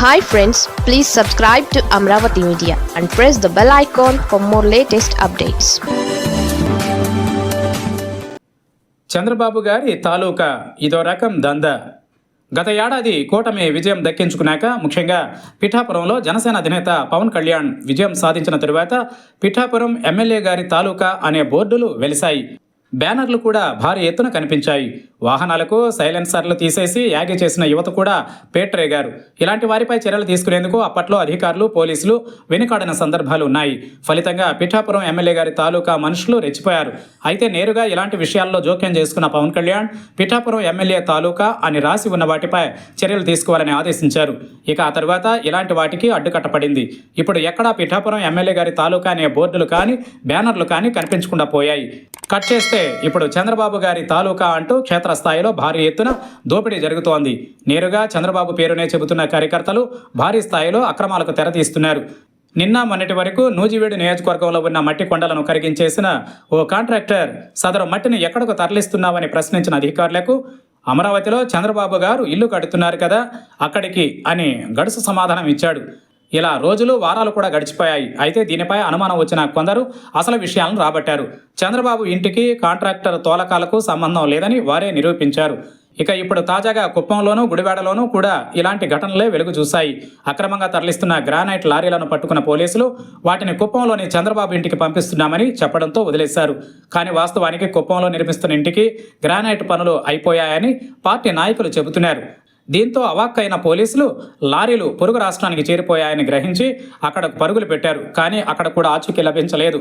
Hi friends please subscribe to Amaravati media and press the bell icon for more latest updates Chandrababu గారి తాలూకా ఇదో రకం దంద. గత ఏడాది కూటమి విజయం దక్కించుకున్నాక ముఖ్యంగా పిఠాపురంలో జనసేన అధినేత పవన్ కళ్యాణ్ విజయం సాధించిన తరువాత పిఠాపురం ఎమ్మెల్యే గారి తాలూకా అనే బోర్డులు వెలిశాయి. బ్యానర్లు కూడా భారీ ఎత్తున కనిపించాయి. వాహనాలకు సైలెన్సర్లు తీసేసి యాగి చేసిన యువత కూడా పేట్రేగారు. ఇలాంటి వారిపై చర్యలు తీసుకునేందుకు అప్పట్లో అధికారులు పోలీసులు వెనుకాడిన సందర్భాలు ఉన్నాయి. ఫలితంగా పిఠాపురం ఎమ్మెల్యే గారి తాలూకా మనుషులు రెచ్చిపోయారు. అయితే నేరుగా ఇలాంటి విషయాల్లో జోక్యం చేసుకున్న పవన్ కళ్యాణ్ పిఠాపురం ఎమ్మెల్యే తాలూకా అని రాసి ఉన్న వాటిపై చర్యలు తీసుకోవాలని ఆదేశించారు. ఇక ఆ తర్వాత ఇలాంటి వాటికి అడ్డుకట్టపడింది ఇప్పుడు ఎక్కడా పిఠాపురం ఎమ్మెల్యే గారి తాలూకా అనే బోర్డులు కానీ బ్యానర్లు కానీ కనిపించకుండా పోయాయి. కట్ చేస్తే ఇప్పుడు చంద్రబాబు గారి తాలూకా అంటూ క్షేత్రస్థాయిలో భారీ ఎత్తున దోపిడీ జరుగుతోంది. నేరుగా చంద్రబాబు పేరునే చెబుతున్న కార్యకర్తలు భారీ స్థాయిలో అక్రమాలకు తెరతీస్తున్నారు నిన్న మొన్నటి వరకు నూజివీడు నియోజకవర్గంలో ఉన్న మట్టి కొండలను కరిగించేసిన ఓ కాంట్రాక్టర్ సదరు మట్టిని ఎక్కడకు తరలిస్తున్నావని ప్రశ్నించిన అధికారులకు అమరావతిలో చంద్రబాబు గారు ఇల్లు కడుతున్నారు కదా అక్కడికి అని గడుసు సమాధానం ఇచ్చాడు. ఇలా రోజులు వారాలు కూడా గడిచిపోయాయి. అయితే దీనిపై అనుమానం వచ్చిన కొందరు అసలు విషయాలను రాబట్టారు. చంద్రబాబు ఇంటికి కాంట్రాక్టర్ తోలకాలకు సంబంధం లేదని వారే నిరూపించారు. ఇక ఇప్పుడు తాజాగా కుప్పంలోనూ గుడివాడలోనూ కూడా ఇలాంటి ఘటనలే వెలుగు చూశాయి. అక్రమంగా తరలిస్తున్న గ్రానైట్ లారీలను పట్టుకున్న పోలీసులు వాటిని కుప్పంలోని చంద్రబాబు ఇంటికి పంపిస్తున్నామని చెప్పడంతో వదిలేశారు. కానీ వాస్తవానికి కుప్పంలో నిర్మిస్తున్న ఇంటికి గ్రానైట్ పనులు అయిపోయాయని పార్టీ నాయకులు చెబుతున్నారు. దీంతో అవాక్కైన పోలీసులు లారీలు పొరుగు రాష్ట్రానికి చేరిపోయాయని గ్రహించి అక్కడ పరుగులు పెట్టారు. కానీ అక్కడ కూడా ఆచూకీ లభించలేదు.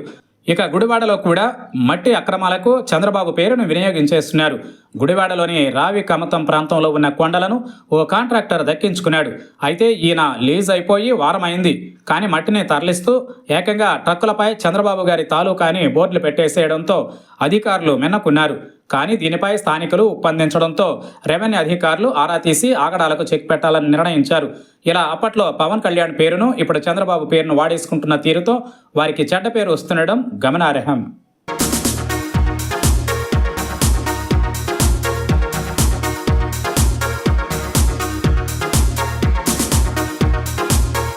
ఇక గుడివాడలో కూడా మట్టి అక్రమాలకు చంద్రబాబు పేరును వినియోగించేస్తున్నారు. గుడివాడలోని రావి కమతం ప్రాంతంలో ఉన్న కొండలను ఓ కాంట్రాక్టర్ దక్కించుకున్నాడు. అయితే ఈయన లీజ్ అయిపోయి వారమైంది. కానీ మట్టిని తరలిస్తూ ఏకంగా ట్రక్కులపై చంద్రబాబు గారి తాలూకాని బోర్డులు పెట్టేసేయడంతో అధికారులు మిన్నకున్నారు. కానీ దీనిపై స్థానికులు ఉప్పందించడంతో రెవెన్యూ అధికారులు ఆరా తీసి ఆగడాలకు చెక్ పెట్టాలని నిర్ణయించారు. ఇలా అప్పట్లో పవన్ కళ్యాణ్ పేరును ఇప్పుడు చంద్రబాబు పేరును వాడేసుకుంటున్న తీరుతో వారికి చెడ్డ పేరు వస్తుండడం గమనార్హం.